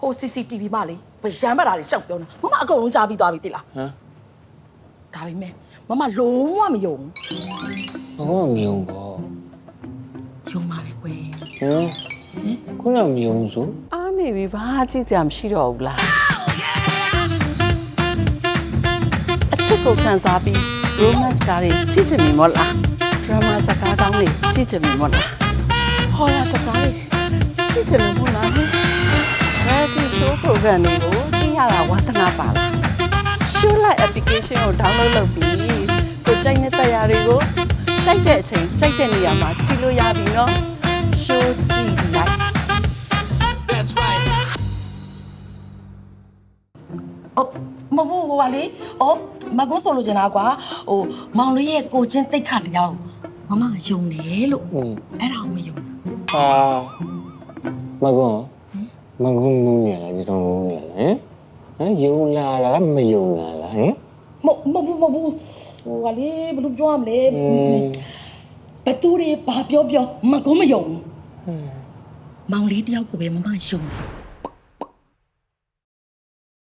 ဟို CCTV မလေးဗရမ်းမတာတွေရှောက်ပြောနေတာမမအကုန်လုံးကြားပြီးသွားပြီတိလားဟမ်ဒါပေမဲ့မမလုံးဝမယုံဘာမှမယုံပေါ့ဘူးယုံပါတယ်ကွယ်ဟမ်ခုနကမယုံဆိုအားနေပြီဘာကြည့်စရာမရှိတော့ဘူးလားအချစ်ကိုခံစားပြီး romance ကားတွေကြည့်ချင်ပြီမို့လား drama စကားကောင်းတွေကြည့်ချင်ပြီမို့လား horror စကားတွေကြည့်ချင်လို့မို့လား reality show program တွေကိုကြည့်ရတာဝါသနာပါလား show light application ကို download လုပ်ပြီးကိုကြိုက်တဲ့တရားတွေကိုကြိုက်တဲ့အချိန်ကြိုက်တဲ့နေရာမှာကြည့်လို့ရပြီနော် show ကြည့်လိုက်အော်မဟုတ်ဘူးဟိုပါလေအော်မကွန်းဆိုလိုချင်တာကွာဟိုမောင်လေးရဲ့ကိုချင်းတိတ်ခတ်တရားကိုမမယုံတယ်လို့อืมအဲ့ဒါကိုမယုံဘူးဟာမကွန်းမကွ န်းငုံနေလားဒီတော့ငုံနေလားဟမ်ဟမ်ယုံလာလားမယုံလာလားဟမ်မဟုတ်မဟုတ်မဟုတ်ဘူးဟိုပါလေဘယ်လိုပြောရမလဲอืมဘသူတွေဘာပြောပြောမကွန်းမယုံဘူးမောင်လေးတယောက်ကိုပဲမမယုံတယ်